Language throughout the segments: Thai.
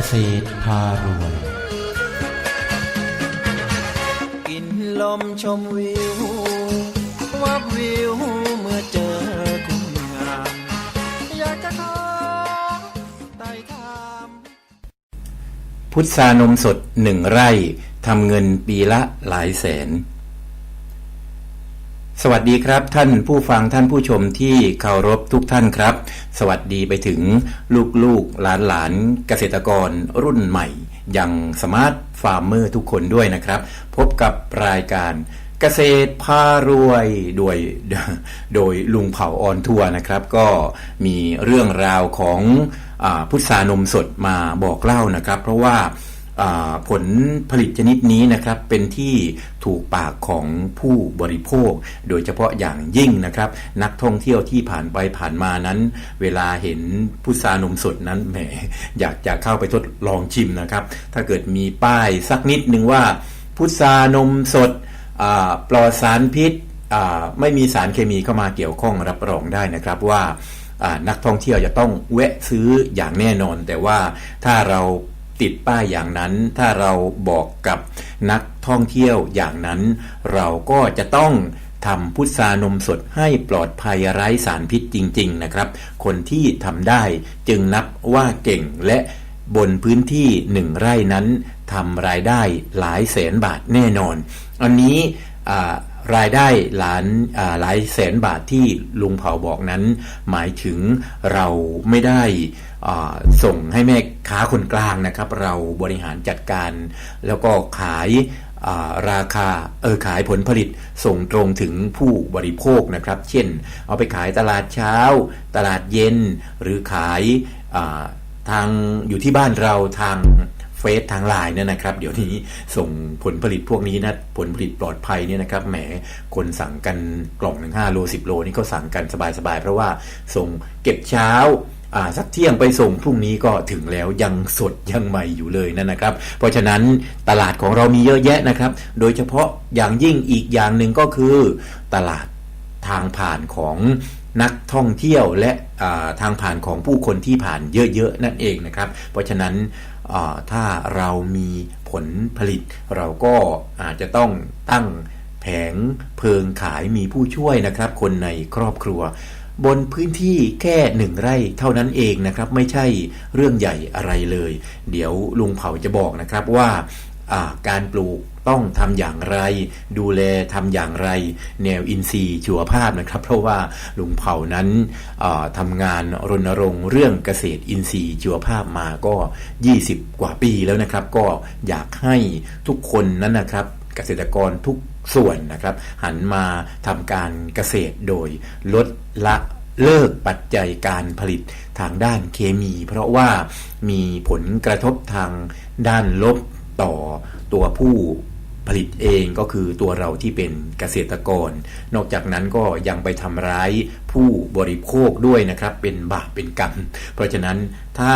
กษตรพารวย กินลมชมวิว วับวิวเมื่อเจอคุณงามอยากจะขอไต่ถามพุทธานมสดหนึ่งไร่ทำเงินปีละหลายแสน สวัสดีครับท่านผู้ฟังท่านผู้ชมที่เคารพทุกท่านครับ สวัสดีไปถึงลูกๆหลานๆเกษตรกรรุ่นใหม่อย่างสมาร์ทฟาร์มเมอร์ทุกคนด้วยนะครับ พบกับรายการเกษตรพารวยโดยโดยลุงเผ่าออนทัวร์นะครับ ก็มีเรื่องราวของอพุทรานมสดมาบอกเล่านะครับ เพราะว่า ผลผลิตชนิดนี้นะครับเป็นที่ถูกปากของผู้บริโภค โดยเฉพาะอย่างยิ่งนะครับ นักท่องเที่ยวที่ผ่านไปผ่านมานั้น เวลาเห็นพุทรานมสดนั้นแหมอยากจะเข้าไปทดลองชิมนะครับ ถ้าเกิดมีป้ายสักนิดนึงว่าพุทรานมสดปลอดสารพิษไม่มีสารเคมีเข้ามาเกี่ยวข้องรับรองได้นะครับว่าอ่านักท่องเที่ยวจะต้องแวะซื้ออย่างแน่นอน แต่ว่าถ้าเรา ติดป้ายอย่างนั้น ถ้าเราบอกกับนักท่องเที่ยวอย่างนั้น เราก็จะต้องทำพุทรานมสดให้ปลอดภัยไร้สารพิษจริง ๆ นะครับ คนที่ทำได้จึงนับว่าเก่งและบนพื้นที่หนึ่งไร่นั้นทำรายได้หลายแสนบาทแน่นอน อันนี้ รายได้หลานหลายแสนบาทที่ลุงเผาบอกนั้น หมายถึงเราไม่ได้ส่งให้แม่ค้าคนกลางนะครับ เราบริหารจัดการ แล้วก็ขายาราคาเออขายผลผลิตส่งตรงถึงผู้บริโภคนะครับ เช่น เอาไปขายตลาดเช้า ตลาดเย็น หรือขายาทางอยู่ที่บ้านเราทาง เฟซทางไลน์เนี่ยนะครับ เดี๋ยวนี้ส่งผลผลิตพวกนี้นะผลผลิตปลอดภัยเนี่ยนะครับแหมคนสั่งกันกล่องหนึ่งห้าโลสิบโลนี่ก็สั่งกันสบายๆ เพราะว่าส่งเก็บเช้าอ่าสักเที่ยงไปส่งพรุ่งนี้ก็ถึงแล้วยังสดยังใหม่อยู่เลยนั่นนะครับ เพราะฉะนั้นตลาดของเรามีเยอะแยะนะครับ โดยเฉพาะอย่างยิ่งอีกอย่างหนึ่งก็คือ ตลาดทางผ่านของ นักท่องเที่ยวและทางผ่านของผู้คนที่ผ่านเยอะๆนั่นเองนะครับ เพราะฉะนั้นถ้าเรามีผลผลิต เราก็อาจจะต้องตั้งแผงเพิงขายมีผู้ช่วยนะครับ คนในครอบครัว บนพื้นที่แค่หนึ่งไร่เท่านั้นเองนะครับ ไม่ใช่เรื่องใหญ่อะไรเลย เดี๋ยวลุงเผาจะบอกนะครับว่าการปลูก ต้องทำอย่างไร ดูแลทำอย่างไร แนวอินทรีย์ชีวภาพนะครับ เพราะว่าลุงเผ่านั้นอ่าทำงานรณรงค์เรื่องเกษตรอินทรีย์ชีวภาพมาก็ 20 กว่าปีแล้วนะครับ ก็อยากให้ทุกคนนั้นนะครับ เกษตรกรทุกส่วนนะครับ หันมาทำการเกษตรโดยลดละเลิกปัจจัยการผลิตทางด้านเคมี เพราะว่ามีผลกระทบทางด้านลบต่อตัวผู้ ผลิตเองก็คือตัวเราที่เป็นเกษตรกร นอกจากนั้นก็ยังไปทำร้ายผู้บริโภคด้วยนะครับ เป็นบาปเป็นกรรม เพราะฉะนั้นถ้า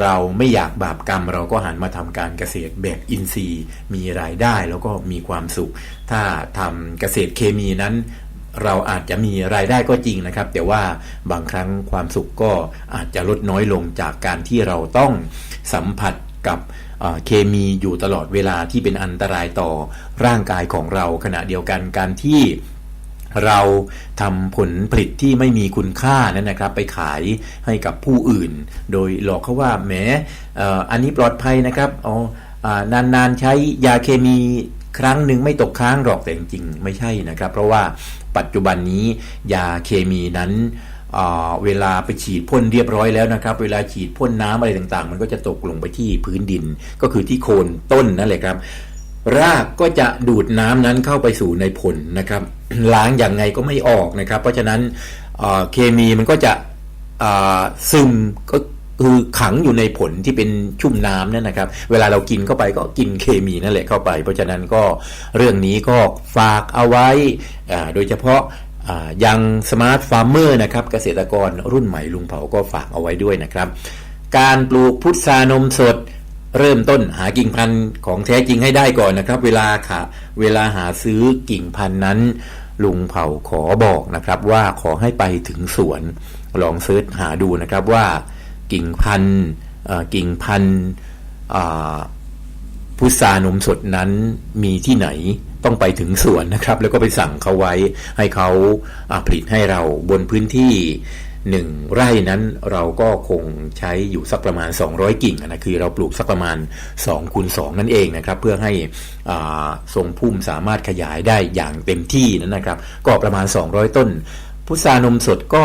เราไม่อยากบาปกรรม เราก็หันมาทำการเกษตรแบบอินทรีย์ มีรายได้แล้วก็มีความสุข ถ้าทำเกษตรเคมีนั้นเราอาจจะมีรายได้ก็จริงนะครับ แต่ว่าบางครั้งความสุขก็อาจจะลดน้อยลงจากการที่เราต้องสัมผัส กับเคมีอยู่ตลอดเวลาที่เป็นอันตรายต่อร่างกายของเราขณะเดียวกันการที่เราทำผลผลิตที่ไม่มีคุณค่านั้นนะครับ ไปขายให้กับผู้อื่น โดยหลอกเขาว่าแหมอันนี้ปลอดภัยนะครับอ๋อนานๆใช้ยาเคมีครั้งหนึ่งไม่ตกค้างหรอกแต่จริงๆไม่ใช่นะครับ เพราะว่าปัจจุบันนี้ยาเคมีนั้น เวลาไปฉีดพ่นเรียบร้อยแล้วนะครับ เวลาฉีดพ่นน้ำอะไรต่างๆ มันก็จะตกลงไปที่พื้นดิน ก็คือที่โคนต้นนั่นแหละครับ รากก็จะดูดน้ำนั้นเข้าไปสู่ในผลนะครับ ล้างอย่างไงก็ไม่ออกนะครับ เพราะฉะนั้นเคมีมันก็จะซึมก็คือขังอยู่ในผลที่เป็นชุ่มน้ำนั่นนะครับ เวลาเรากินเข้าไปก็กินเคมีนั่นแหละเข้าไป เพราะฉะนั้นก็เรื่องนี้ก็ฝากเอาไว้ โดยเฉพาะ ยังสมาร์ทฟาร์มเมอร์นะครับเกษตรกรรุ่นใหม่ลุงเผาก็ฝากเอาไว้ด้วยนะครับ การปลูกพุทรานมสด เริ่มต้นหากิ่งพันธุ์ของแท้จริงให้ได้ก่อนนะครับ เวลาค่ะ เวลาหาซื้อกิ่งพันธุ์นั้น ลุงเผาขอบอกนะครับว่าขอให้ไปถึงสวนลองเซิร์ชหาดูนะครับว่ากิ่งพันธุ์กิ่งพันธุ์พุทรานมสดนั้นมีที่ไหน ต้องไปถึงสวนนะครับ แล้วก็ไปสั่งเขาไว้ให้เขาผลิตให้เราบนพื้นที่หนึ่งไร่นั้นเราก็คงใช้อยู่สักประมาณ 200 กิ่งนะคือเราปลูกสักประมาณ2คูณ2นั่นเองนะครับ เพื่อให้ทรงพุ่มสามารถขยายได้อย่างเต็มที่นั้นนะครับ ก็ประมาณ 200 ต้น พุทรานมสดก็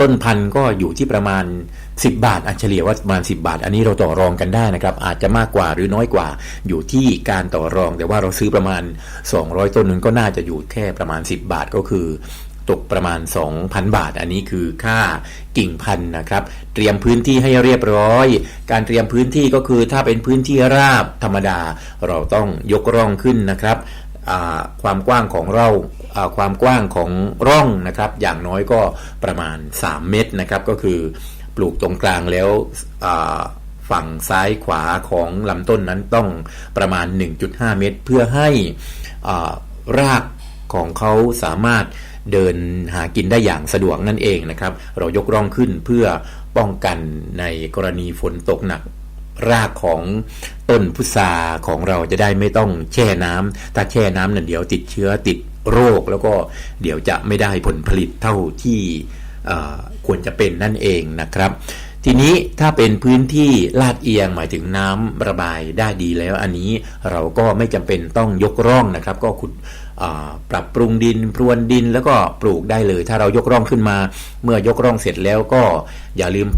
ต้นพันธุ์ก็อยู่ที่ประมาณ 10 บาทอันเฉลี่ยว่าประมาณ10 บาท อันนี้เราต่อรองกันได้นะครับอาจจะมากกว่าหรือน้อยกว่าอยู่ที่การต่อรอง แต่ว่าเราซื้อประมาณ 200 ต้นนึงก็น่าจะอยู่แค่ประมาณ 10 บาทก็คือตกประมาณ 2,000 บาท อันนี้คือค่ากิ่งพันธุ์นะครับ เตรียมพื้นที่ให้เรียบร้อย การเตรียมพื้นที่ก็คือถ้าเป็นพื้นที่ราบธรรมดา เราต้องยกร่องขึ้นนะครับความกว้างของเราอ่าความกว้างของร่องนะครับ อย่างน้อยก็ประมาณ 3 เมตรนะครับก็คือ ปลูกตรงกลางแล้วฝั่งซ้ายขวาของลำต้นนั้นต้องประมาณ 1.5 เมตร เพื่อให้ารากของเขาสามารถเดินหากินได้อย่างสะดวกนั่นเองนะครับ เรายกร่องขึ้นเพื่อป้องกันในกรณีฝนตกหนัก รากของต้นพุทราของเราจะได้ไม่ต้องแช่น้ำถ้าแช่น้ำนั่นเดี๋ยวติดเชื้อติดโรค แล้วก็เดี๋ยวจะไม่ได้ผลผลิตเท่าที่ ควรจะเป็นนั่นเองนะครับ ทีนี้ถ้าเป็นพื้นที่ลาดเอียงหมายถึงน้ำระบายได้ดีแล้วอันนี้เราก็ไม่จำเป็นต้องยกร่องนะครับ ก็ขุดปรับปรุงดินพรวนดินแล้วก็ปลูกได้เลย ถ้าเรายกร่องขึ้นมา เมื่อยกร่องเสร็จแล้วก็อย่าลืม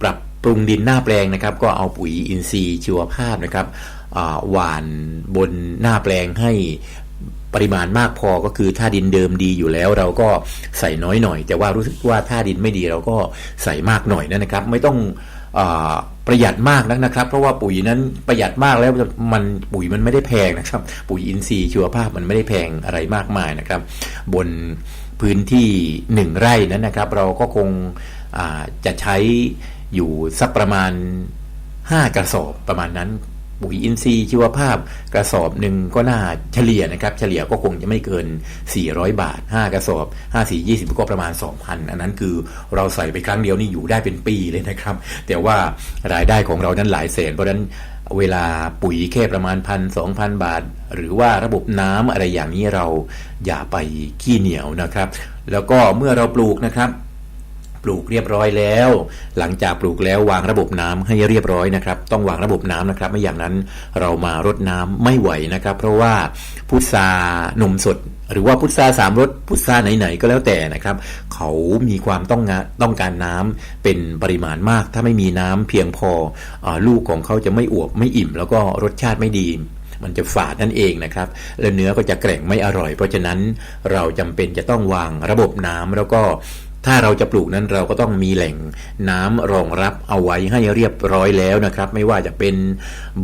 ปรับปรุงดินหน้าแปลงนะครับ ก็เอาปุ๋ยอินทรีย์ชีวภาพนะครับหว่านบนหน้าแปลงให้ ปริมาณมากพอก็คือถ้าดินเดิมดีอยู่แล้ว เราก็ใส่น้อยหน่อย แต่ว่ารู้สึกว่าถ้าดินไม่ดีเราก็ใส่มากหน่อยนะครับ ไม่ต้องอประหยัดมากนักนะครับ เพราะว่าปุ๋ยนั้นประหยัดมากแล้วมันปุ๋ยมันไม่ได้แพงนะครับ ปุ๋ยอินทรีย์ชีวภาพมันไม่ได้แพงอะไรมากมายนะครับ บนพื้นที่หนึ่งไร่นั้นนะครับ เราก็คงจะใช้อยู่สักประมาณ 5 กระสอบประมาณนั้น ปุ๋ยอินทรีย์ชีวภาพกระสอบหนึ่งก็น่าเฉลี่ยนะครับ เฉลี่ยก็คงจะไม่เกิน 400 บาท 5 กระสอบ 5 4 20 ก็ประมาณ 2,000 อันนั้นคือเราใส่ไปครั้งเดียวนี่อยู่ได้เป็นปีเลยนะครับ แต่ว่ารายได้ของเรานั้นหลายแสน เพราะฉะนั้นเวลาปุ๋ยแค่ประมาณพันสองพันบาท หรือว่าระบบน้ำอะไรอย่างนี้เราอย่าไปขี้เหนียวนะครับ แล้วก็เมื่อเราปลูกนะครับ ปลูกเรียบร้อยแล้ว หลังจากปลูกแล้ววางระบบน้ำให้เรียบร้อยนะครับ ต้องวางระบบน้ำนะครับ ไม่อย่างนั้นเรามารดน้ำไม่ไหวนะครับ เพราะว่าพุทรานมสด หรือว่าพุทราสามรสพุทราไหนๆก็แล้วแต่นะครับ เขามีความต้องงต้องการน้ำเป็นปริมาณมาก ถ้าไม่มีน้ำเพียงพออลูกของเขาจะไม่อวบไม่อิ่ม แล้วก็รสชาติไม่ดีมันจะฝาดนั่นเองนะครับ และเนื้อก็จะแกร่งไม่อร่อย เพราะฉะนั้นเราจำเป็นจะต้องวางระบบน้ำแล้วก็ ถ้าเราจะปลูกนั้นเราก็ต้องมีแหล่งน้ำรองรับเอาไว้ให้เรียบร้อยแล้วนะครับ ไม่ว่าจะเป็น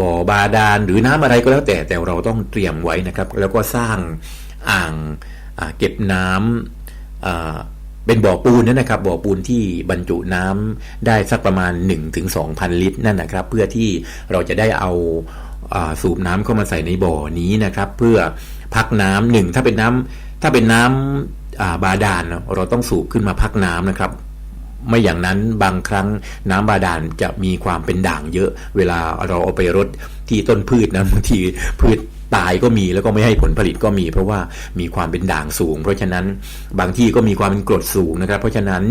บ่อบาดาลหรือน้ำอะไรก็แล้วแต่แต่เราต้องเตรียมไว้นะครับ แล้วก็สร้างอ่างเก็บน้ำอ่าเป็นบ่อปูนนั่นนะครับบ่อปูนที่บรรจุน้ำได้สักประมาณ 1-2,000 ลิตรนั่นนะครับ เพื่อที่เราจะได้เอาอาสูบน้ำเข้ามาใส่ในบ่อนี้นะครับ เพื่อพักน้ำหนึ่งถ้าเป็นน้ำถ้าเป็นน้ำอ่า บาดาลเราต้องสูบขึ้นมาพักน้ำนะครับ ไม่อย่างนั้นบางครั้งน้ำบาดาลจะมีความเป็นด่างเยอะ เวลาเราเอาไปรดที่ต้นพืชนะบางทีพืชตายก็มีแล้วก็ไม่ให้ผลผลิตก็มี เพราะว่ามีความเป็นด่างสูง เพราะฉะนั้นบางที่ก็มีความเป็นกรดสูงนะครับ เพราะฉะนั้น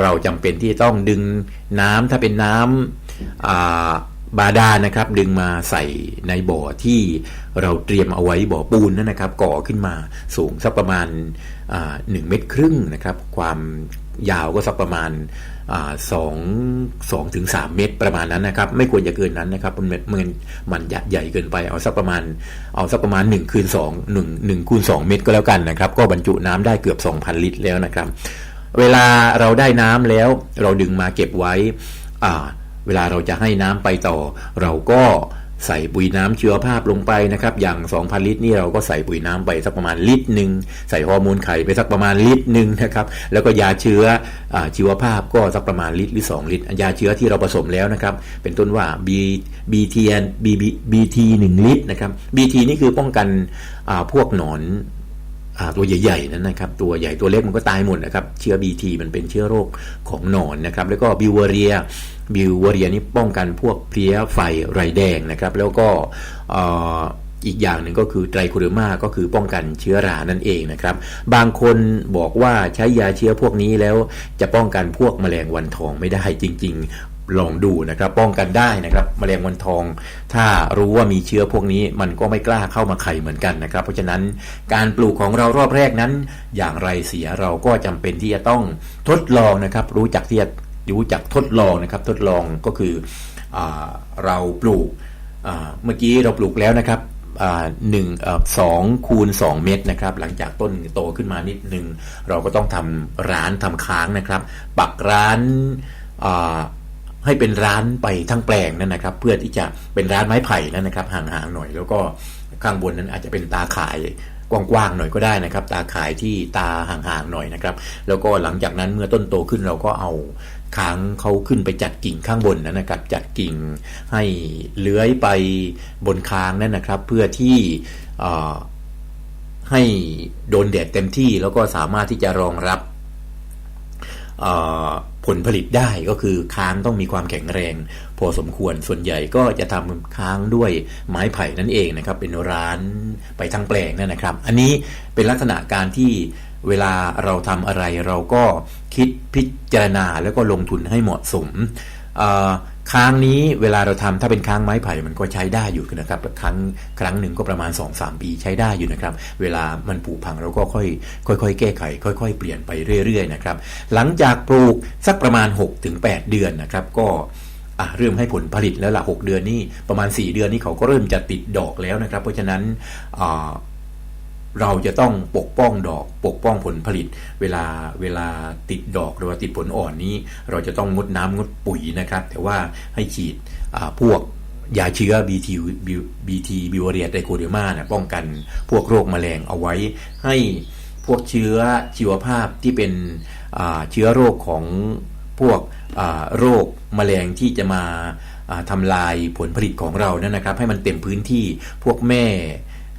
เราจำเป็นที่ต้องดึงน้ำถ้าเป็นน้ำอ่า บาดาลนะครับดึงมาใส่ในบ่อที่เราเตรียมเอาไว้บ่อปูนนั่นนะครับ ก่อขึ้นมาสูงสักประมาณหนึ่งเมตรครึ่งนะครับ ความยาวก็สักประมาณสองสองถึงสามเมตรประมาณนั้นนะครับ ไม่ควรจะเกินนั้นนะครับมันมันมันใหญ่เกินไปเอาสักประมาณเอาสักประมาณ1คูณ2 1 1คูณ2เมตรก็แล้วกันนะครับ ก็บรรจุน้ำได้เกือบ 2,000 ลิตรแล้วนะครับ เวลาเราได้น้ำแล้วเราดึงมาเก็บไว้อ่า เวลาเราจะให้น้ำไปต่อ เราก็ใส่ปุ๋ยน้ำชีวภาพลงไปนะครับ อย่าง 2,000 ลิตรนี่เราก็ใส่ปุ๋ยน้ำไปสักประมาณลิตรหนึ่งใส่ฮอร์โมนไข่ไปสักประมาณลิตรหนึ่งนะครับ แล้วก็ยาเชื้ออชีวภาพก็สักประมาณลิตรหรือ 2 ลิตร ยาเชื้อที่เราผสมแล้วนะครับ เป็นต้นว่า B BT B BT 1ลิตรนะครับ BT นี่คือป้องกันพวกหนอน ตัวใหญ่ๆนั้นนะครับ ตัวใหญ่ตัวเล็กมันก็ตายหมดนะครับ เชื้อ BT มันเป็นเชื้อโรคของหนอนนะครับ แล้วก็บิวเวเรียบิวเวเรียนี่ป้องกันพวกเพลี้ยไฟไรแดงนะครับ แล้วก็อ่ออีกอย่างหนึ่งก็คือไตรโคเดอร์มาก็คือป้องกันเชื้อรานั่นเองนะครับ บางคนบอกว่าใช้ยาเชื้อพวกนี้แล้วจะป้องกันพวกแมลงวันทองไม่ได้จริง ๆ ลองดูนะครับ ป้องกันได้นะครับมแมลงวันทอง ถ้ารู้ว่ามีเชื้อพวกนี้มันก็ไม่กล้าเข้ามาไข่เหมือนกันนะครับ เพราะฉะนั้นการปลูกของเรารอบแรกนั้น อย่างไรเสียเราก็จำเป็นที่จะต้องทดลองนะครับ รู้จักที่จะรู้จักทดลองนะครับ ทดลองก็คืออเราปลูกเมื่อกี้เราปลูกแล้วนะครับหนึ่งสองคูณ 2 เมตรนะครับ หลังจากต้นโตขึ้นมานิดนึง เราก็ต้องทำร้านทำค้างนะครับ ปักร้านา ให้เป็นร้านไปทั้งแปลงนั่นนะครับ เพื่อที่จะเป็นร้านไม้ไผ่นั่นนะครับ ห่างๆหน่อย แล้วก็ข้างบนนั้นอาจจะเป็นตาข่ายกว้างๆหน่อยก็ได้นะครับ ตาข่ายที่ตาห่างๆหน่อยนะครับ แล้วก็หลังจากนั้นเมื่อต้นโตขึ้นเราก็เอาค้างเขาขึ้นไปจัดกิ่งข้างบนนั้นนะครับ จัดกิ่งให้เลื้อยไปบนค้างนั่นนะครับ เพื่อที่เอ่อให้โดนแดดเต็มที่แล้วก็สามารถที่จะรองรับเอ่อ ผลผลิตได้ก็คือค้างต้องมีความแข็งแรง พอสมควรส่วนใหญ่ก็จะทำค้างด้วยไม้ไผ่นั่นเองนะครับเป็นร้านไปทั้งแปลงนั่นนะครับ อันนี้เป็นลักษณะการที่เวลาเราทำอะไรเราก็คิดพิจารณาแล้วก็ลงทุนให้เหมาะสมเอ่อ ค้างนี้เวลาเราทำถ้าเป็นค้างไม้ไผ่มันก็ใช้ได้อยู่นะครับครั้งครั้งหนึ่งก็ประมาณ 2-3 ปีใช้ได้อยู่นะครับ เวลามันผุพังเราก็ค่อยค่อยๆแก้ไข ค่อย ๆ เปลี่ยนไปเรื่อยๆนะครับหลังจากปลูกสักประมาณ 6-8 เดือนนะครับ ก็อะเริ่มให้ผลผลิตแล้วละ6เดือนนี่ประมาณ 4 เดือนนี่เขาก็เริ่มจะติดดอกแล้วนะครับ เพราะฉะนั้นอ่า เราจะต้องปกป้องดอกปกป้องผลผลิต เวลาเวลาติดดอกหรือว่าติดผลอ่อนนี้ เราจะต้องงดน้ำงดปุ๋ยนะครับ แต่ว่าให้ฉีดพวกยาเชื้อ BT BT บิวเรียไดโคเดมานะป้องกันพวกโรคแมลงเอาไว้ ให้พวกเชื้อชีวภาพที่เป็นเชื้อโรคของพวกโรคแมลงที่จะมาอ่าทำลายผลผลิตของเรานั่นนะครับ ให้มันเต็มพื้นที่พวกแม่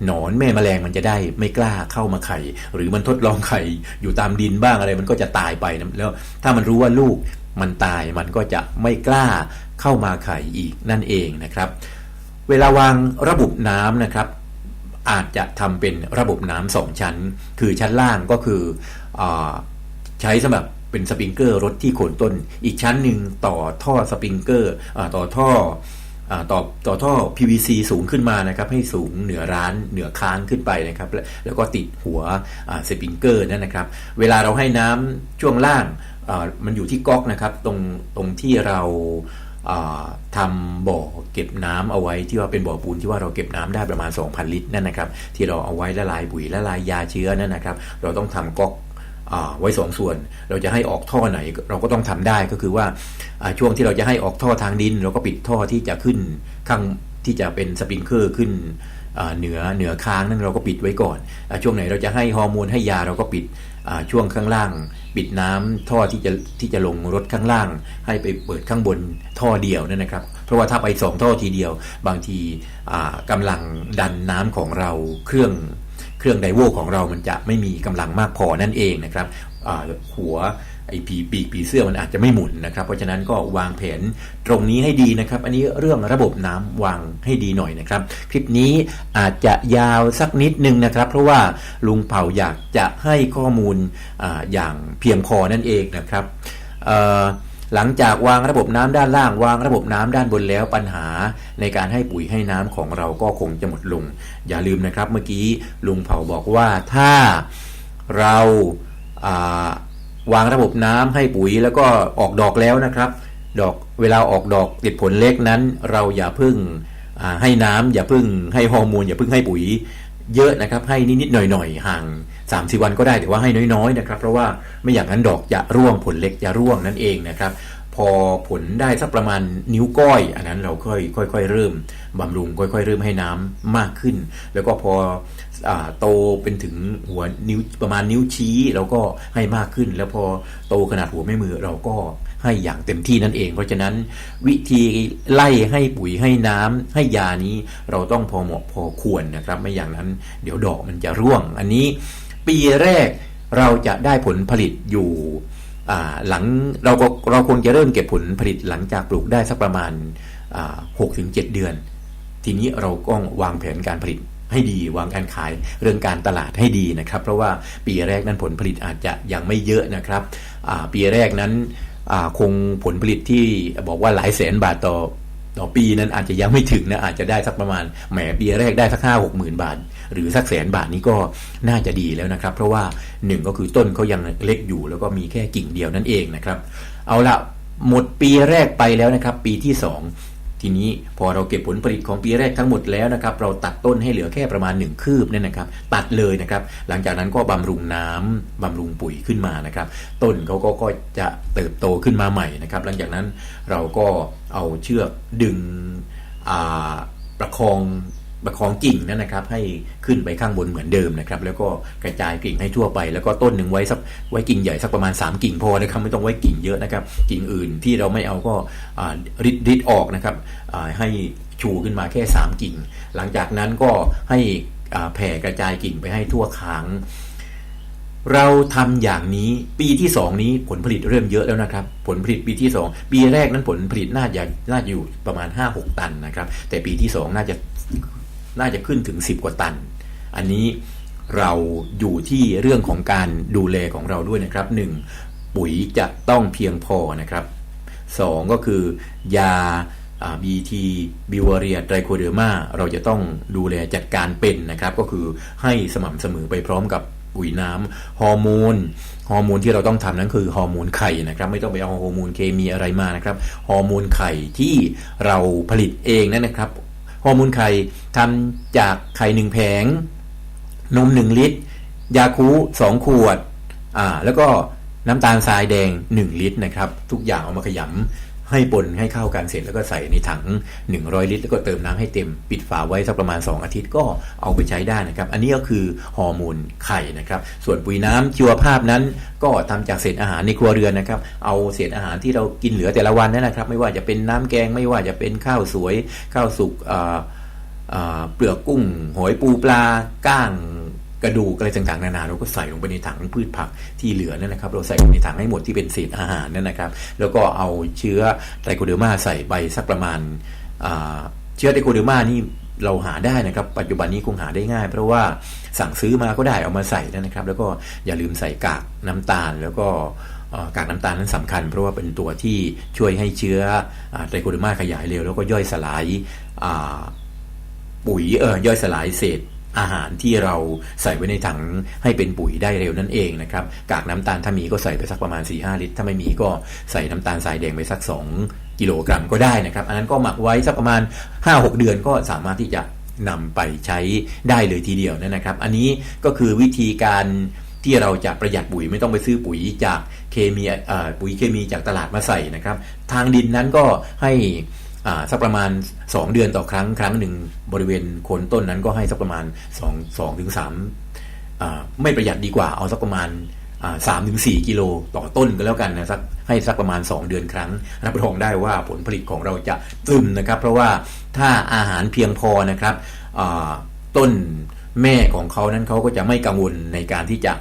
หนอนแม่แมลงมันจะได้ไม่กล้าเข้ามาไข่ หรือมันทดลองไข่อยู่ตามดินบ้างอะไร มันก็จะตายไปนะแล้วถ้ามันรู้ว่าลูกมันตายมันก็จะไม่กล้าเข้ามาไข่อีกนั่นเองนะครับ เวลาวางระบบน้ำนะครับ อาจจะทำเป็นระบบน้ำสองชั้น คือชั้นล่างก็คืออใช้สำหรับเป็นสปริงเกอร์รถที่โคนต้น อีกชั้นหนึ่งต่อท่อสปริงเกอร์อต่อท่อ ต่อต่อท่อ PVC สูงขึ้นมานะครับให้สูงเหนือร้านเหนือค้างขึ้นไปนะครับแล้วแล้วก็ติดหัวสปริงเกอร์นั่นนะครับ เวลาเราให้น้ำช่วงล่างมันอยู่ที่ก๊อกนะครับตรงตรงที่เราอ่าทำบ่อเก็บน้ำเอาไว้ที่ว่าเป็นบ่อปูนที่ว่าเราเก็บน้ำได้ประมาณ 2,000 ลิตรนั่นนะครับ ที่เราเอาไว้ละลายปุ๋ยละลายยาเชื้อนั่นนะครับ เราต้องทำก๊อกอไว้สองส่วน เราจะให้ออกท่อไหนเราก็ต้องทำได้ก็คือว่า ช่วงที่เราจะให้ออกท่อทางดิน เราก็ปิดท่อที่จะขึ้นข้างที่จะเป็นสปริงเกอร์ขึ้นเหนือเหนือค้างนั่นเราก็ปิดไว้ก่อนอช่วงไหนเราจะให้ฮอร์โมนให้ยาเราก็ปิดช่วงข้างล่าง ปิดน้ำท่อที่จะที่จะลงรถข้างล่าง ให้ไปเปิดข้างบนท่อเดียวนั่นนะครับ เพราะว่าถ้าไปสองท่อทีเดียว บางทีอ่ากำลังดันน้ำของเราเครื่องเครื่องไดโวของเรามันจะไม่มีกำลังมากพอนั่นเองนะครับหัว ไอปีปีกปีเสื้อมันอาจจะไม่หมุนนะครับ เพราะฉะนั้นก็วางแผนตรงนี้ให้ดีนะครับ อันนี้เรื่องระบบน้ำวางให้ดีหน่อยนะครับ คลิปนี้อาจจะยาวสักนิดนึงนะครับ เพราะว่าลุงเผาอยากจะให้ข้อมูลออย่างเพียงพอนั่นเองนะครับหลังจากวางระบบน้ำด้านล่าง วางระบบน้ำด้านบนแล้วปัญหาในการให้ปุ๋ยให้น้ำของเราก็คงจะหมดลง อย่าลืมนะครับ เมื่อกี้ลุงเผาบอกว่าถ้าเราา วางระบบน้ำให้ปุ๋ยแล้วก็ออกดอกแล้วนะครับ ดอกเวลาออกดอกติดผลเล็กนั้น เราอย่าพึ่งให้น้ำอย่าพึ่งให้ฮอร์โมนอย่าพึ่งให้ปุ๋ยเยอะนะครับ ให้นิดๆหน่อยๆห่าง3าสี่วันก็ได้แต่ว่าให้น้อยๆนะครับ เพราะว่าไม่อย่างนั้นดอกจะร่วงผลเล็กจะร่วงนั่นเองนะครับ พอผลได้สักประมาณนิ้วก้อย อันนั้นเราค่อยค่อยๆเริ่มบำรุงค่อย ๆ เริ่มให้น้ำมากขึ้น แล้วก็พอ โตเป็นถึงหัวนิ้วประมาณนิ้วชี้เราก็ให้มากขึ้น แล้วพอโตขนาดหัวแม่มือเราก็ให้อย่างเต็มที่นั่นเอง เพราะฉะนั้นวิธีไล่ให้ปุ๋ยให้น้ำให้ยานี้เราต้องพอเหมาะพอควรนะครับ ไม่อย่างนั้นเดี๋ยวดอกมันจะร่วง อันนี้ปีแรกเราจะได้ผลผลิตอยู่หลังเราก็เราคงจะเริ่มเก็บผลผลิตหลังจากปลูกได้สักประมาณหกถึงเจ็ดเดือน ทีนี้เราก็วางแผนการผลิต ให้ดีวางการขายเรื่องการตลาดให้ดีนะครับ เพราะว่าปีแรกนั้นผลผลิตอาจจะยังไม่เยอะนะครับปีแรกนั้นคงผลผลิตที่บอกว่าหลายแสนบาทต่อต่อปีนั้นอาจจะยังไม่ถึงนะอาจจะได้สักประมาณแหมปีแรกได้สักห้าหกหมื่นบาท หรือสักแสนบาทนี้ก็น่าจะดีแล้วนะครับ เพราะว่าหนึ่งก็คือต้นเขายังเล็กอยู่ แล้วก็มีแค่กิ่งเดียวนั่นเองนะครับ เอาละหมดปีแรกไปแล้วนะครับ ปีที่สอง ทีนี้พอเราเก็บผลผลิตของปีแรกทั้งหมดแล้วนะครับ เราตัดต้นให้เหลือแค่ประมาณ 1 คืบเนี่ยนะครับ ตัดเลยนะครับ หลังจากนั้นก็บำรุงน้ำบำรุงปุ๋ยขึ้นมานะครับ ต้นเขาก็ก็จะเติบโตขึ้นมาใหม่นะครับ หลังจากนั้นเราก็เอาเชือกดึงประคอง ประคองกิ่งนั่นนะครับ ให้ขึ้นไปข้างบนเหมือนเดิมนะครับ แล้วก็กระจายกิ่งให้ทั่วไป แล้วก็ต้นหนึ่งไว้สักไว้กิ่งใหญ่สักประมาณ 3 กิ่งพอนะครับไม่ต้องไว้กิ่งเยอะนะครับ กิ่งอื่นที่เราไม่เอาก็ริดริดออกนะครับให้ชูขึ้นมาแค่ 3 กิ่ง หลังจากนั้นก็ให้แผ่กระจายกิ่งไปให้ทั่วคางเราทำอย่างนี้ปีที่ 2 นี้ผลผลิตเริ่มเยอะแล้วนะครับ ผลผลิตปีที่ 2 ปีแรกนั้นผลผลิตน่าจะน่าอยู่ประมาณ 5-6 ตันนะครับ แต่ปีที่ 2 น่าจะ น่าจะขึ้นถึง 10 กว่าตัน อันนี้เราอยู่ที่เรื่องของการดูแลของเราด้วยนะครับ 1. ปุ๋ยจะต้องเพียงพอนะครับ 2. ก็คือยาบีทีบิวเรียไตรโคเดอร์มาเราจะต้องดูแลจัดการเป็นนะครับ ก็คือให้สม่ำเสมอไปพร้อมกับปุ๋ยน้ำฮอร์โมนฮอร์โมนที่เราต้องทำนั้นคือฮอร์โมนไข่นะครับไม่ต้องไปเอาฮอร์โมนเคมีอะไรมานะครับฮอร์โมนไข่ที่เราผลิตเองนั่นนะครับ อร์โมนไข่ทำจากไข่หนึ่งแผง นมหนึ่งลิตร ยาคูสองขวดอ่าแล้วก็น้ำตาลทรายแดง 1 ลิตรนะครับ ทุกอย่างเอามาขยำ ให้ปนให้เข้ากันเสร็จแล้วก็ใส่ในถัง 100 ลิตร แล้วก็เติมน้ำให้เต็มปิดฝาไว้สักประมาณ 2 อาทิตย์ก็เอาไปใช้ได้นะครับ อันนี้ก็คือฮอร์โมนไข่นะครับ ส่วนปุ๋ยน้ำชีวภาพนั้น ก็ทำจากเศษอาหารในครัวเรือนนะครับ เอาเศษอาหารที่เรากินเหลือแต่ละวันนั่นนะครับ ไม่ว่าจะเป็นน้ำแกงไม่ว่าจะเป็นข้าวสวยข้าวสุกเปลือกกุ้งหอยปูปลาก้าง กระดูกอะไรต่างๆนานาเราก็ใส่ลงไปในถังพืชผักที่เหลือนั่นนะครับ เราใส่ลงในถังให้หมดที่เป็นเศษอาหารนั่นนะครับ แล้วก็เอาเชื้อไตรโคเดอร์มาใส่ไปสักประมาณเชื้อไตรโคเดอร์มานี่เราหาได้นะครับ ปัจจุบันนี้คงหาได้ง่าย เพราะว่าสั่งซื้อมาก็ได้เอามาใส่นะครับ แล้วก็อย่าลืมใส่กากน้ำตาลแล้วก็กากน้ำตาลนั้นสำคัญ เพราะว่าเป็นตัวที่ช่วยให้เชื้อไตรโคเดอร์มาขยายเร็ว แล้วก็ย่อยสลายปุ๋ยเออย่อยสลายเศษ อาหารที่เราใส่ไว้ในถังให้เป็นปุ๋ยได้เร็วนั่นเองนะครับกากน้ำตาลถ้ามีก็ใส่ไปสักประมาณ 4-5 ลิตร ถ้าไม่มีก็ใส่น้ำตาลทรายแดงไปสัก 2 กิโลกรัมก็ได้นะครับ อันนั้นก็หมักไว้สักประมาณ 5-6 เดือนก็สามารถที่จะนำไปใช้ได้เลยทีเดียวนะครับ อันนี้ก็คือวิธีการที่เราจะประหยัดปุ๋ยไม่ต้องไปซื้อปุ๋ยจากเคมีปุ๋ยเคมีจากตลาดมาใส่นะครับ ทางดินนั้นก็ให้ สักประมาณ 2 เดือนต่อครั้งครั้งหนึ่งบริเวณโคนต้นนั้นก็ให้สักประมาณ2 2ถึง3ไม่ประหยัดดีกว่าเอาสักประมาณสามถึงสี่กิโลต่อต้นก็แล้วกันนะสักให้สักประมาณ 2 เดือนครั้ง รับรองได้ว่าผลผลิตของเราจะตึมนะครับ เพราะว่าถ้าอาหารเพียงพอนะครับต้นแม่ของเขานั้นเขาก็จะไม่กังวลในการที่จะ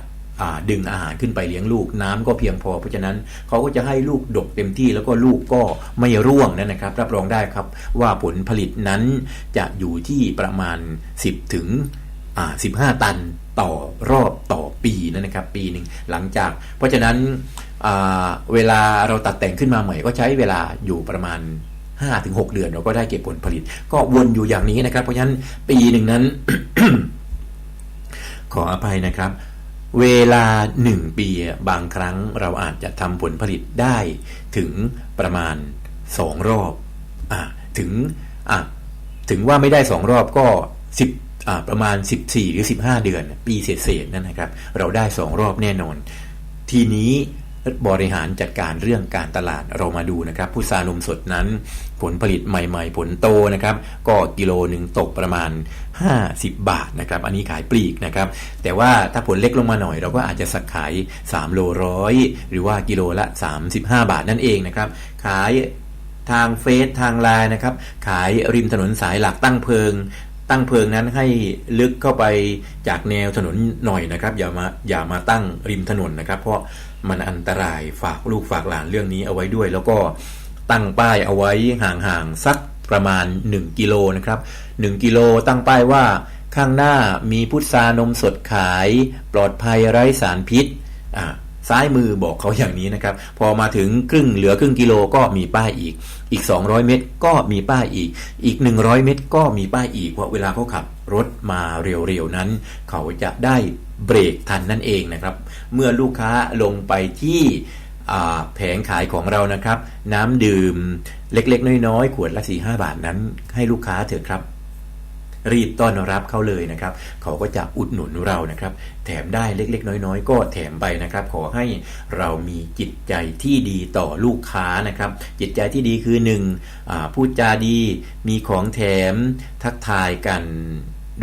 ดึงอาหารขึ้นไปเลี้ยงลูกน้ำก็เพียงพอ เพราะฉะนั้นเขาก็จะให้ลูกดกเต็มที่แล้วก็ลูกก็ไม่ร่วงนั่นะครับ รับรองได้ครับว่าผลผลิตนั้นจะอยู่ที่ประมาณ 10 ถึง15 ตันต่อรอบต่อปีนั่นนะครับ ปีหนึ่งหลังจาก เพราะฉะนั้นเวลาเราตัดแต่งขึ้นมาใหม่ก็ใช้เวลาอยู่ประมาณ 5-6 เดือนเราก็ได้เก็บผลผลิต ก็วนอยู่อย่างนี้นะครับ เพราะฉะนั้นปีหนึ่งนั้น ขออภัยนะครับ เวลาหนึ่งปีบางครั้งเราอาจจะทำผลผลิตได้ถึงประมาณสองรอบอถึงถึงว่าไม่ได้สองรอบก็สิบประมาณ 14 หรือ 15 เดือน ปีเศษๆนั่นนะครับ เราได้สองรอบแน่นอน ทีนี้ บริหารจัดการเรื่องการตลาดเรามาดูนะครับพุทรานมสดนั้น ผลผลิตใหม่ ๆ ผลโตนะครับ ก็กิโลหนึ่งตกประมาณ 50 บาทนะครับ อันนี้ขายปลีกนะครับ แต่ว่าถ้าผลเล็กลงมาหน่อย เราก็อาจจะสักขาย 3 โลร้อยหรือว่ากิโลละ 35 บาทนั่นเองนะครับ ขายทางเฟซทางไลน์นะครับ ขายริมถนนสายหลักตั้งเพิงตั้งเพลิงนั้นให้ลึกเข้าไปจากแนวถนนหน่อยนะครับ อย่ามาอย่ามาตั้งริมถนนนะครับ เพราะมันอันตรายฝากลูกฝากหลานเรื่องนี้เอาไว้ด้วย แล้วก็ตั้งป้ายเอาไว้ห่างๆสักประมาณ 1 กิโลนะครับ 1 กิโลตั้งป้ายว่าข้างหน้ามีพุทรานมสดขาย ปลอดภัยไร้สารพิษอ่าซ้ายมือบอกเขาอย่างนี้นะครับ พอมาถึงครึ่งเหลือครึ่งกิโลก็มีป้ายอีก อีก 200 เมตรก็มีป้ายอีก อีก 100 เมตรก็มีป้ายอีกเพราะเวลาเขาขับรถมาเร็วๆนั้น เขาจะได้ เบรกทันนั่นเองนะครับ เมื่อลูกค้าลงไปที่แผงขายของเรานะครับ น้ำดื่มเล็กๆ น้อยๆ ขวดละ4 5 บาทนั้น ให้ลูกค้าเถอะครับ รีบต้อนรับเขาเลยนะครับ เขาก็จะอุดหนุนเรานะครับ แถมได้เล็ก ๆ น้อยๆ ก็แถมไปนะครับ ขอให้เรามีจิตใจที่ดีต่อลูกค้านะครับ จิตใจที่ดีคือหนึ่งอ่าพูดจาดีมีของแถมทักทายกัน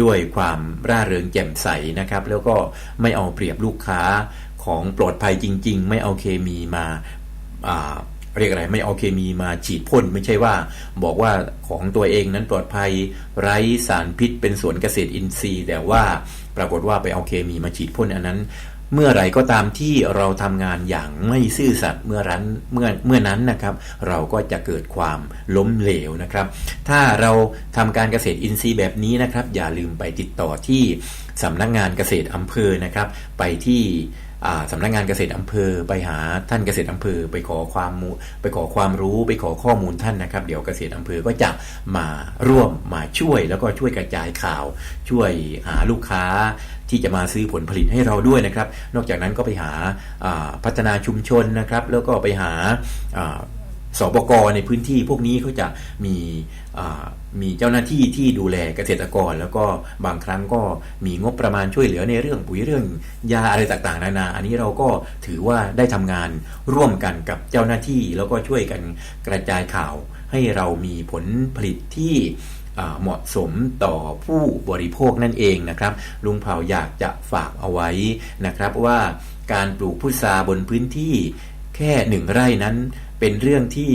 ด้วยความร่าเริงแจ่มใสนะครับ แล้วก็ไม่เอาเปรียบลูกค้าของปลอดภัยจริง ๆ ไม่เอาเคมีมาเรียกอะไรไม่เอาเคมีมาฉีดพ่น ไม่ใช่ว่าบอกว่าของตัวเองนั้นปลอดภัยไร้สารพิษเป็นสวนเกษตรอินทรีย์ แต่ว่าปรากฏว่าไปเอาเคมีมาฉีดพ่นอันนั้น เมื่อไหร่ก็ตามที่เราทำงานอย่างไม่ซื่อสัตย์เมื่อรั้นเมื่อเมื่อนั้นนะครับ เราก็จะเกิดความล้มเหลวนะครับ ถ้าเราทำการเกษตรอินทรีย์แบบนี้นะครับ อย่าลืมไปติดต่อที่สำนักงานเกษตรอำเภอนะครับ ไปที่อ่าสำนักงานเกษตรอำเภอไปหาท่านเกษตรอำเภอไปขอความมูไปขอความรู้ไปขอข้อมูลท่านนะครับ เดี๋ยวเกษตรอำเภอก็จะมาร่วมมาช่วยแล้วก็ช่วยกระจายข่าว ช่วยหาลูกค้า ที่จะมาซื้อผลผลิตให้เราด้วยนะครับ นอกจากนั้นก็ไปหาพัฒนาชุมชนนะครับ แล้วก็ไปหาสบกในพื้นที่พวกนี้เขาจะมีมีเจ้าหน้าที่ที่ดูแลเกษตรกร แล้วก็บางครั้งก็มีงบประมาณช่วยเหลือในเรื่องปุ๋ยเรื่องยาอะไรต่างๆนานา อันนี้เราก็ถือว่าได้ทำงานร่วมกันกับเจ้าหน้าที่ แล้วก็ช่วยกันกระจายข่าวให้เรามีผลผลิตที่ เหมาะสมต่อผู้บริโภคนั่นเองนะครับ ลุงเผาอยากจะฝากเอาไว้นะครับว่าการปลูกพุทราบนพื้นที่แค่หนึ่งไร่นั้นเป็นเรื่องที่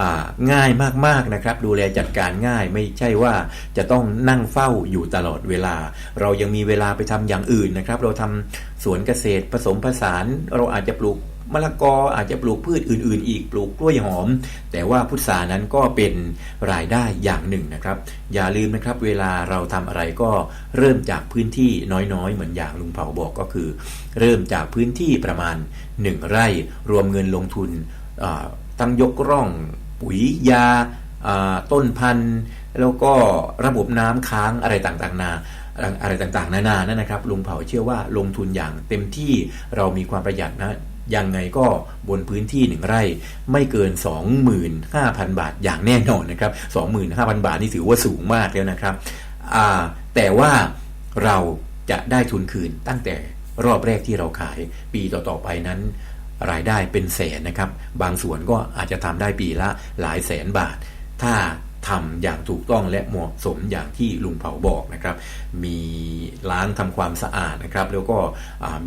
อ่าง่ายมากๆนะครับ ดูแลจัดการง่ายไม่ใช่ว่าจะต้องนั่งเฝ้าอยู่ตลอดเวลา เรายังมีเวลาไปทำอย่างอื่นนะครับ เราทำสวนเกษตรผสมผสาน เราอาจจะปลูก มะละกออาจจะปลูกพืชอื่น ๆ อีกปลูกกล้วยหอม แต่ว่าพุทรานั้นก็เป็นรายได้อย่างหนึ่งนะครับ อย่าลืมนะครับเวลาเราทำอะไรก็เริ่มจากพื้นที่น้อยๆ เหมือนอย่างลุงเผาบอกก็คือ เริ่มจากพื้นที่ประมาณ 1 ไร่ รวมเงินลงทุนอ่าทั้งยกร่องปุ๋ยยาต้นพันธุ์แล้วก็ระบบน้ำค้างอะไรต่างๆ นาอะไรต่างๆ นานานั่นนะครับลุงเผาเชื่อว่าลงทุนอย่างเต็มที่เรามีความประหยัดนะ ยังไงก็บนพื้นที่หนึ่งไร่ไม่เกิน 25,000 บาทอย่างแน่นอนนะครับ 25,000 บาทนี่ถือว่าสูงมากแล้วนะครับ แต่ว่าเราจะได้ทุนคืนตั้งแต่รอบแรกที่เราขายปีต่อๆไปนั้น รายได้เป็นแสนนะครับ บางส่วนก็อาจจะทำได้ปีละหลายแสนบาท ถ้า ทำอย่างถูกต้องและเหมาะสมอย่างที่ลุงเผาบอกนะครับ มีล้างทำความสะอาดนะครับ แล้วก็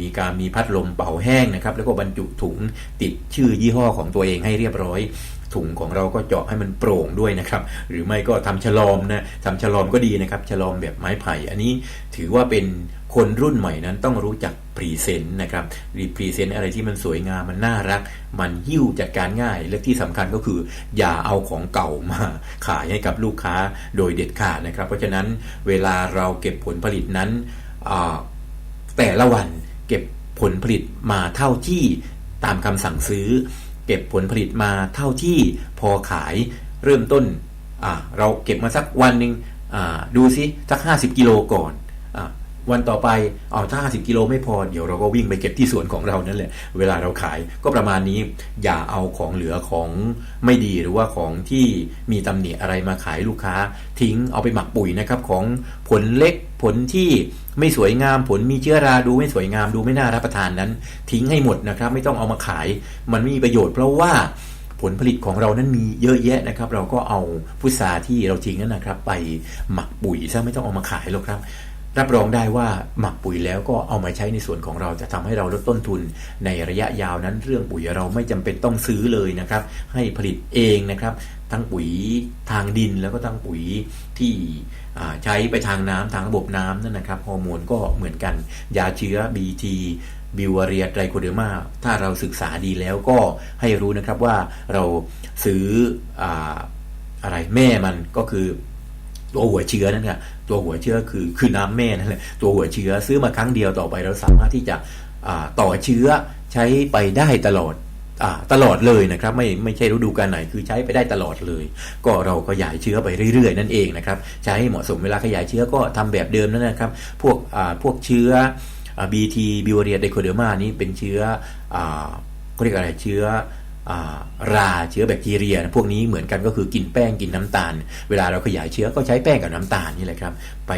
มีการมีพัดลมเป่าแห้งนะครับ แล้วก็บรรจุถุงติดชื่อยี่ห้อของตัวเองให้เรียบร้อย ถุงของเราก็เจาะให้มันโปร่งด้วยนะครับ หรือไม่ก็ทำฉลอมนะทำฉลอมก็ดีนะครับฉลอมแบบไม้ไผ่ อันนี้ถือว่าเป็นคนรุ่นใหม่นั้นต้องรู้จักพรีเซนต์นะครับรีพรีเซนต์อะไรที่มันสวยงามมันน่ารัก มันหิ้วจัดการง่าย และที่สำคัญก็คือ อย่าเอาของเก่ามาขายให้กับลูกค้าโดยเด็ดขาดนะครับ เพราะฉะนั้นเวลาเราเก็บผลผลิตนั้นแต่ละวันเก็บผลผลิตมาเท่าที่ตามคำสั่งซื้อ ก็บผลผลิตมาเท่าที่พอขายเริ่มต้น เราเก็บมาสักวันหนึ่งดูซิสัก 50 กิโลก่อนอ วันต่อไปเอาถ้า 50 กิโลไม่พอ เดี๋ยวเราก็วิ่งไปเก็บที่สวนของเรานั่นแหละ เวลาเราขายก็ประมาณนี้ อย่าเอาของเหลือของไม่ดีหรือว่าของที่มีตำหนิอะไรมาขายลูกค้า ทิ้งเอาไปหมักปุ๋ยนะครับของผลเล็กผลที่ไม่สวยงามผลมีเชื้อราดูไม่สวยงามดูไม่น่ารับประทานนั้น ทิ้งให้หมดนะครับ ไม่ต้องเอามาขาย มันไม่มีประโยชน์เพราะว่าผลผลิตของเรานั้นมีเยอะแยะนะครับ เราก็เอาพุทราที่เราทิ้งนั้นนะครับ ไปหมักปุ๋ยซะไม่ต้องเอามาขายหรอกครับ รับรองได้ว่าหมักปุ๋ยแล้วก็เอามาใช้ในส่วนของเราจะทำให้เราลดต้นทุน ในระยะยาวนั้นเรื่องปุ๋ยเราไม่จำเป็นต้องซื้อเลยนะครับ ให้ผลิตเองนะครับ ทั้งปุ๋ยทางดินแล้วก็ทั้งปุ๋ยที่ใช้ไปทางน้ำทางระบบน้ำนั่นนะครับฮอร์โมนก็เหมือนกัน ยาเชื้อ BT บิวเรียไตรโคเดอร์มาถ้าเราศึกษาดีแล้วก็ให้รู้นะครับว่าเราซื้อออะไรแม่มันก็คือ ตัวหัวเชื้อนั่นแหละตัวหัวเชื้อคือคือน้ำแม่นั่นแหละตัวหัวเชื้อซื้อมาครั้งเดียวต่อไปเราสามารถที่จะต่อเชื้อใช้ไปได้ตลอดอตลอดเลยนะครับไม่ไม่ใช่ฤดูกาลไหนคือใช้ไปได้ตลอดเลย ก็เราขยายเชื้อไปเรื่อย ๆ นั่นเองนะครับใช้ให้เหมาะสมเวลาขยายเชื้อก็ทำแบบเดิมนั่นนะครับ พวกพวกเชื้ออ BT บิวเรียไดโคเดอร์มานี้เป็นเชื้ออเขาเรียกอะไรเชื้อ ราเชื้อแบคทีเรียนะพวกนี้เหมือนกันก็คือกินแป้งกินน้ำตาล เวลาเราขยายเชื้อก็ใช้แป้งกับน้ำตาลนี่แหละครับ ไป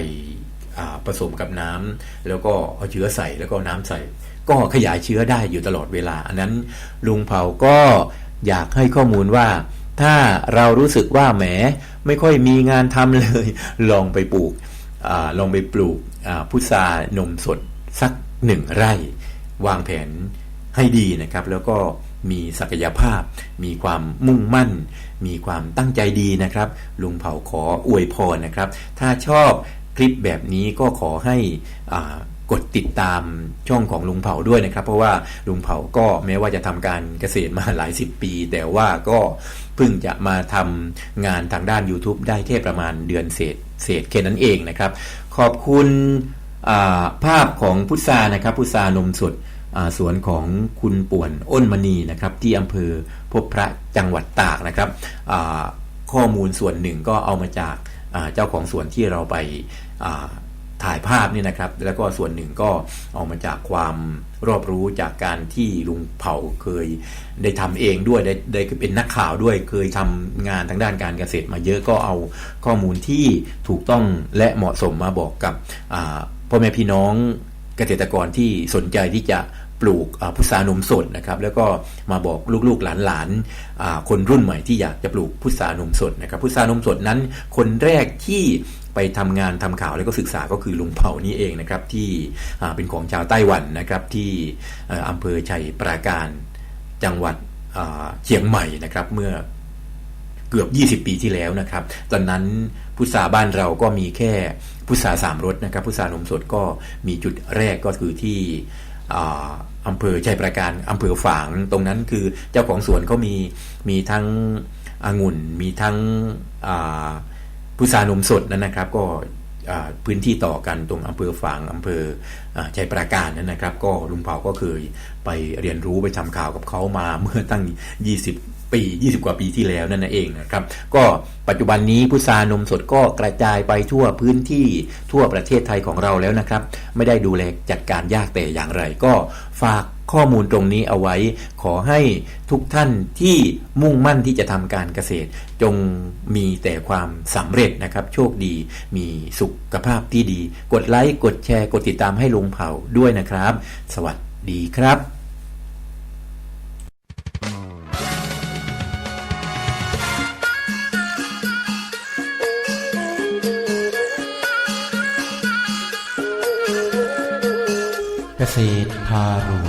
ผสมกับน้ำแล้วก็เอาเชื้อใส่แล้วก็น้ำใส่ ก็ขยายเชื้อได้อยู่ตลอดเวลา อันนั้นลุงเผาก็อยากให้ข้อมูลว่า ถ้าเรารู้สึกว่าแหมไม่ค่อยมีงานทำเลย ลองไปปลูกอลองไปปลูกพุทรานมสดสักหนึ่งไร่ วางแผนให้ดีนะครับ แล้วก็ มีศักยภาพ มีความมุ่งมั่น มีความตั้งใจดีนะครับ ลุงเผาขออวยพรนะครับ ถ้าชอบคลิปแบบนี้ก็ขอให้กดติดตามช่องของลุงเผาด้วยนะครับ เพราะว่าลุงเผาก็แม้ว่าจะทำการเกษตรมาหลายสิบปี แต่ว่าก็เพิ่งจะมาทำงานทางด้าน YouTube ได้แค่ประมาณเดือนเศษเศษแค่นั้นเองนะครับ ขอบคุณภาพของพุทรานะครับพุทรานมสด สวนของคุณป่วนอ้นมณีนะครับที่อำเภอพบพระจังหวัดตากนะครับข้อมูลส่วนหนึ่งก็เอามาจากเจ้าของสวนที่เราไปถ่ายภาพนี่นะครับ แล้วก็ส่วนหนึ่งก็เอามาจากความรอบรู้จากการที่ลุงเผาเคยได้ทำเองด้วยได้ได้เป็นนักข่าวด้วย เคยทำงานทางด้านการเกษตรมาเยอะก็เอาข้อมูลที่ถูกต้องและเหมาะสมมาบอกกับพ่อแม่พี่น้องเกษตรกรที่สนใจที่จะ ปลูกพุทรานมสดนะครับแล้วก็มาบอกลูกๆหลานๆคนรุ่นใหม่ที่อยากจะปลูกพุทรานมสดนะครับพุทรานมสดนั้น คนแรกที่ไปทำงานทำข่าวแล้วก็ศึกษาก็คือลุงเผ่านี่เองนะครับที่เป็นของชาวไต้หวันนะครับที่อ่ออำเภอชัยปราการจังหวัดเชียงใหม่นะครับเมื่อเกือบ 20 ปีที่แล้วนะครับ ตอนนั้นพุทราบ้านเราก็มีแค่พุทราสามรสนะครับพุทรานมสดก็มีจุดแรกก็คือที่ อำเภอชัยประการอำเภอฝางตรงนั้นคือเจ้าของสวนเขามีมีทั้งองุ่นมีทั้งพุทรานมสดนั่นนะครับ ก็พื้นที่ต่อกันตรงอำเภอฝางอำเภอชัยปราการนั่นนะครับ ก็ลุงเผาก็เคยไปเรียนรู้ไปทำข่าวกับเขามาเมื่อตั้ง 20 ปี 20 กว่าปีที่แล้วนั่นเองนะครับ ก็ปัจจุบันนี้พุทรานมสดก็กระจายไปทั่วพื้นที่ทั่วประเทศไทยของเราแล้วนะครับ ไม่ได้ดูแลจัดการยากแต่อย่างไร ก็ ฝากข้อมูลตรงนี้เอาไว้ ขอให้ทุกท่านที่มุ่งมั่นที่จะทำการเกษตร จงมีแต่ความสำเร็จนะครับ โชคดี มีสุขภาพที่ดี กดไลค์ กดแชร์ กดติดตามให้ลุงเผาด้วยนะครับ สวัสดีครับ para